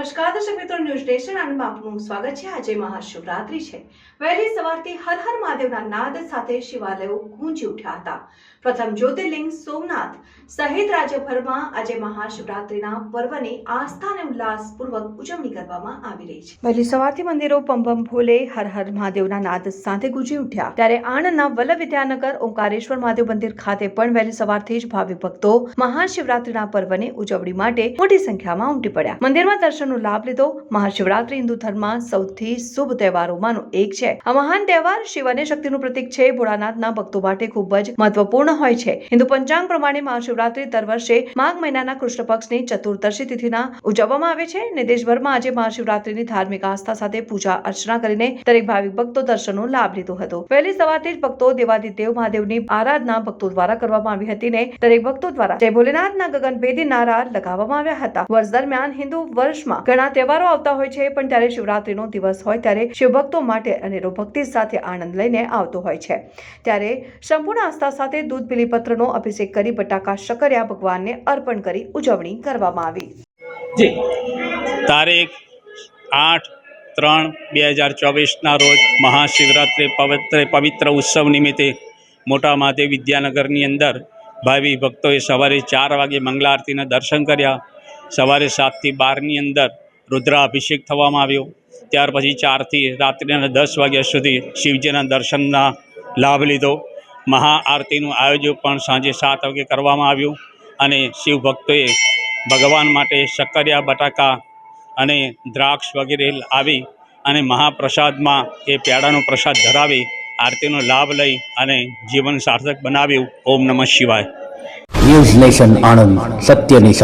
નમસ્કાર, દર્શક મિત્રો, ન્યૂઝ નેશન આણંદમાં આપનું સ્વાગત છે. આજે મહાશિવરાત્રી છે. વહેલી સવારથી હર હર મહાદેવના નાદ સાથે શિવાલયો ગુંજી ઉઠ્યા હતા. પ્રથમ જ્યોતિર્લિંગ સોમનાથ સહિત રાજ્યભરમાં આજે મહાશિવરાત્રીના પર્વની આસ્થા અને ઉલ્લાસપૂર્વક ઉજવણી કરવામાં આવી રહી છે. વહેલી સવારથી મંદિરો પંપમ ભોલે હર હર મહાદેવના નાદ સાથે ગુંજી ઉઠ્યા. ત્યારે આણંદના વલ્લભ વિદ્યાનગર ઓંકારેશ્વર મહાદેવ મંદિર ખાતે પણ વહેલી સવારથી જ ભાવિક ભક્તો મહાશિવરાત્રીના પર્વની ઉજવણી માટે મોટી સંખ્યામાં ઉમટી પડ્યા. મંદિરમાં દર્શનનો લાભ લીધો. મહાશિવરાત્રી હિન્દુ ધર્મમાં સૌથી શુભ તહેવારોમાંનો એક છે. આ મહાન તહેવાર શિવ અને શક્તિનું પ્રતીક છે. ભોળાનાથના ભક્તો માટે ખૂબ જ મહત્વપૂર્ણ હોય છે. હિન્દુ પંચાંગ પ્રમાણે મહાશિવરાત્રી દર વર્ષે માઘ મહિનાના કૃષ્ણ પક્ષની ચતુર્દશી તિથિના ઉજવવામાં આવે છે. અને દેશભરમાં આજે મહાશિવરાત્રીની ધાર્મિક આસ્થા સાથે પૂજા અર્ચના કરીને દરેક ભાવિક ભક્તો દર્શનનો લાભ લીધો હતો. વહેલી સવારથી જ ભક્તો દેવાદિદેવ મહાદેવની આરાધના ભક્તો દ્વારા કરવામાં આવી હતી ને દરેક ભક્તો દ્વારા જય ભોલેનાથના ગગનભેદી નારા લગાવવામાં આવ્યા હતા. વર્ષ દરમિયાન હિન્દુ વર્ષમાં ઘણા તહેવારો આવતા હોય છે પણ ત્યારે શિવરાત્રીનો દિવસ હોય ત્યારે શિવભક્તો માટે અનેરો ભક્તિ સાથે આનંદ લઈને આવતો હોય છે. ત્યારે સંપૂર્ણ આસ્થા સાથે દૂધ બિલીપત્રનો અભિષેક કરી બટાકા શકર્યા ભગવાનને અર્પણ કરી ઉજવણી કરવામાં આવી. જી. તારીખ આઠ ત્રણ બે હજાર ચોવીસના રોજ મહાશિવરાત્રિ પવિત્ર પવિત્ર ઉત્સવ નિમિત્તે મોટા મહાદેવ વિદ્યાનગરની અંદર ભાવિ ભક્તોએ સવારે ચાર વાગે મંગલા આરતીના દર્શન કર્યા. સવારે સાતથી બારની અંદર રુદ્રાભિષેક થવામાં આવ્યો. ત્યાર પછી ચારથી રાત્રિના દસ વાગ્યા સુધી શિવજીના દર્શનના લાભ લીધો. મહાઆરતીનું આયોજન પણ સાંજે સાત વાગે કરવામાં આવ્યું અને શિવ ભક્તોએ ભગવાન માટે શક્કરિયા, બટાકા અને દ્રાક્ષ વગેરે આવી અને મહાપ્રસાદમાં એ પેડાનો પ્રસાદ ધરાવી આરતીનો લાભ લઈ અને જીવન સાર્થક બનાવ્યું. ઓમ નમઃ શિવાય. ન્યૂઝ નેશન આણંદ સત્યની